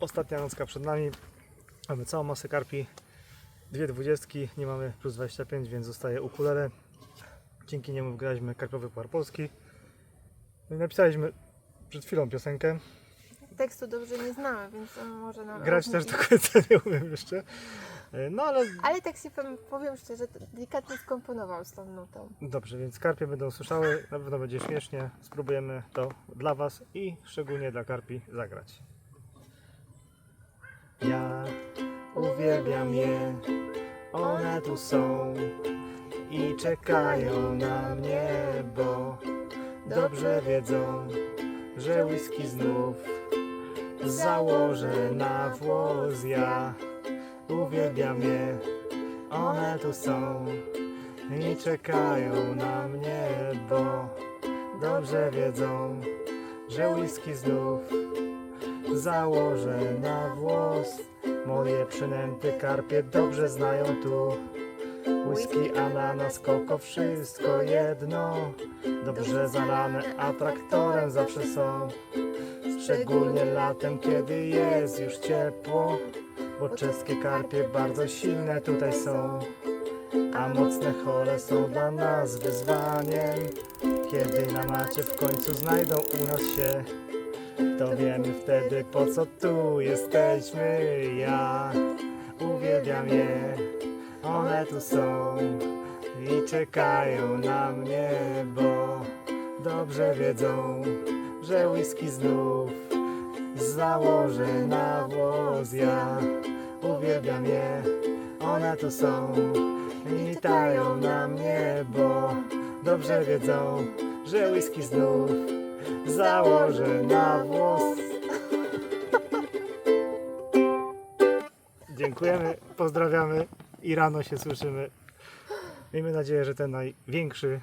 Ostatnia nocka przed nami. Mamy całą masę karpi. Dwie dwudziestki, nie mamy plus 25, więc zostaje ukulele. Dzięki niemu wygraliśmy karpiowy puchar Polski. No i Napisaliśmy przed chwilą piosenkę. Tekstu dobrze nie znamy, więc on może nam Grać też do końca nie umiem jeszcze. E, No ale Ale tak się powiem, szczerze, delikatnie skomponował z tą nutą. dobrze, więc karpie będą słyszały. Na pewno będzie śmiesznie. Spróbujemy to dla Was i szczególnie dla karpi zagrać. Ja uwielbiam je, one tu są i czekają na mnie, bo dobrze wiedzą, że whisky znów założę na włos. Ja uwielbiam je, one tu są i czekają na mnie, bo dobrze wiedzą, że whisky znów założę na włos. Moje przynęty karpie dobrze znają tu. Whisky, ananas, koko, wszystko jedno. Dobrze zalane, a traktorem zawsze są. Szczególnie latem, kiedy jest już ciepło. Bo czeskie karpie bardzo silne tutaj są. A mocne chole są dla nas wyzwaniem. Kiedy na macie w końcu znajdą u nas się, to wiemy wtedy po co tu jesteśmy. Ja uwielbiam je, one tu są i czekają na mnie, bo dobrze wiedzą, że whisky znów założę na włos. Ja uwielbiam je, one tu są i tają na mnie, bo dobrze wiedzą, że whisky znów założę na włos. Dziękujemy, pozdrawiamy i rano się słyszymy. Miejmy nadzieję, że ten największy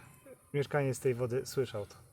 mieszkaniec tej wody słyszał to.